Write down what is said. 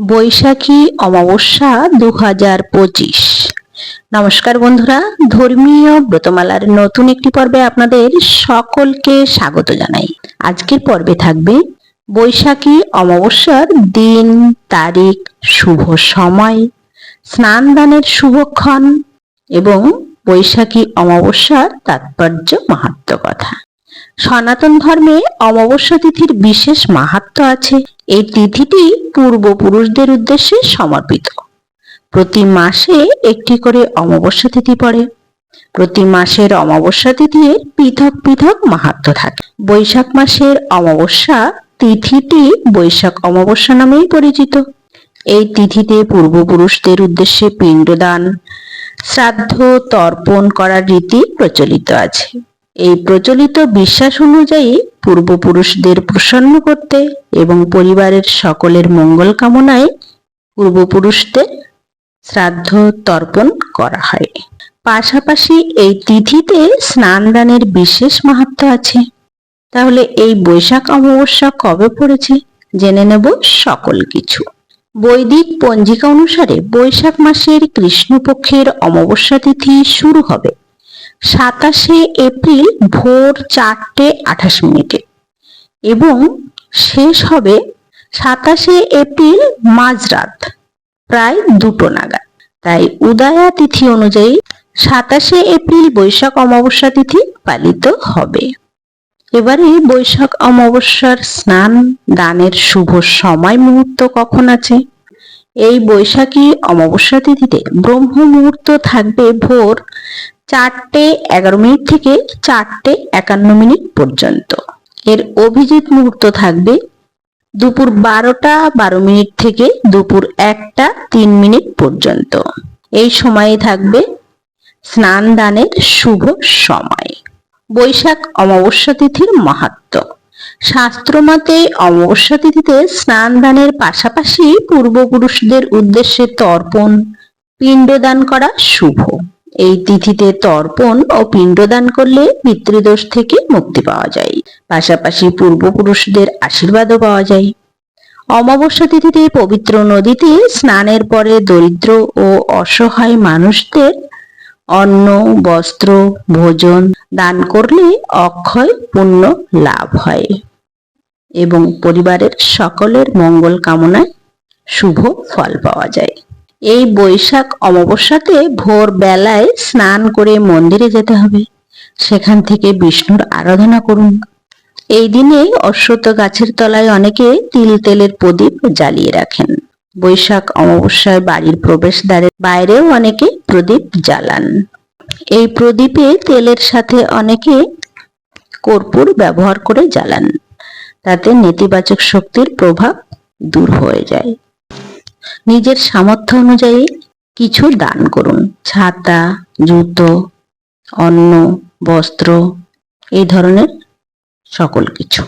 বৈশাখী অমাবস্যা দু হাজার পঁচিশ। নমস্কার বন্ধুরা, ধর্মীয় ব্রতমালার নতুন একটি পর্বে আপনাদের সকলকে স্বাগত জানাই। আজকের পর্বে থাকবে বৈশাখী অমাবস্যার দিন, তারিখ, শুভ সময় স্নান দানের শুভক্ষণ এবং বৈশাখী অমাবস্যার তাৎপর্য মাহাত্ম কথা। সনাতন ধর্মে অমাবস্যা তিথির বিশেষ মাহাত্ম আছে। এই তিথিটি পূর্বপুরুষদের উদ্দেশ্যে সমর্পিত। প্রতি মাসে একটি করে অমাবস্যা তিথি পড়ে। প্রতি মাসের অমাবস্যা তিথির পৃথক পৃথক মাহাত্ম থাকে। বৈশাখ মাসের অমাবস্যা তিথিটি বৈশাখ অমাবস্যা নামেই পরিচিত। এই তিথিতে পূর্বপুরুষদের উদ্দেশ্যে পিণ্ডদান, শ্রাদ্ধ, তর্পণ করার রীতি প্রচলিত আছে। এই প্রচলিত বিশ্বাস অনুযায়ী পূর্বপুরুষদের প্রসন্ন করতে এবং পরিবারের সকলের মঙ্গল কামনায় পূর্বপুরুষদের শ্রাদ্ধ তর্পণ করা হয়। পাশাপাশি এই তিথিতে স্নান দানের বিশেষ মাহাত্ম আছে। তাহলে এই বৈশাখ অমাবস্যা কবে পড়েছে? জেনে নেব সকল কিছু। বৈদিক পঞ্জিকা অনুসারে বৈশাখ মাসের কৃষ্ণপক্ষের অমাবস্যা তিথি শুরু হবে। সাতাশে এপ্রিল ভোর চারটে আঠাশ মিনিটে। এবং শেষ হবে সাতাশে এপ্রিল মাঝরাত, প্রায় দুটো নাগাদ। তাই উদয়া তিথি অনুযায়ী সাতাশে এপ্রিল বৈশাখ অমাবস্যা তিথি পালিত হবে। এবারে বৈশাখ অমাবস্যার স্নান, দানের শুভ সময় মুহূর্ত কখন আছে? এই বৈশাখী অমাবস্যা তিথিতে ব্রহ্ম মুহূর্ত থাকবে ভোর চারটে এগারো মিনিট থেকে চারটে একান্ন মিনিট পর্যন্ত। এর অভিজিৎ মুহূর্ত থাকবে দুপুর বারোটা বারো মিনিট থেকে দুপুর একটা তিন মিনিট পর্যন্ত। এই সময়ে থাকবে স্নান দানের শুভ সময়। বৈশাখ অমাবস্যা তিথির মাহাত্ম। শাস্ত্রমতে অমাবস্যা তিথিতে স্নান দানের পাশাপাশি পূর্বপুরুষদের উদ্দেশ্যে তর্পণ, পিণ্ডদান করা শুভ। এই তিথিতে তর্পণ ও পিণ্ডদান করলে পিতৃদোষ থেকে মুক্তি পাওয়া যায়। পাশাপাশি পূর্বপুরুষদের আশীর্বাদও পাওয়া যায়। অমাবস্যা তিথিতে পবিত্র নদীতে স্নানের পরে দরিদ্র ও অসহায় মানুষদের অন্ন, বস্ত্র, ভোজন দান করলে অক্ষয় পুণ্য লাভ হয়। এবং পরিবারের সকলের মঙ্গল কামনায় শুভ ফল পাওয়া যায়। এই বৈশাখ অমাবস্যাতে ভোর বেলায় স্নান করে মন্দিরে যেতে হবে। সেখান থেকে বিষ্ণুর আরাধনা করুন। এই দিনে অশ্বত্থ গাছের তলায় অনেকে তিল তেলের প্রদীপ জ্বালিয়ে রাখেন। বৈশাখ অমাবস্যায় বাড়ির প্রবেশদ্বারের বাইরেও অনেকে প্রদীপ জ্বালান। এই প্রদীপে তেলের সাথে অনেকে কর্পূর ব্যবহার করে জ্বালান। তাতে নেতিবাচক শক্তির প্রভাব দূর হয়ে যায়। নিজের সামর্থ্য অনুযায়ী কিছু দান করুন। ছাতা, জুতো, অন্ন, বস্ত্র, এই ধরনের সকল কিছু।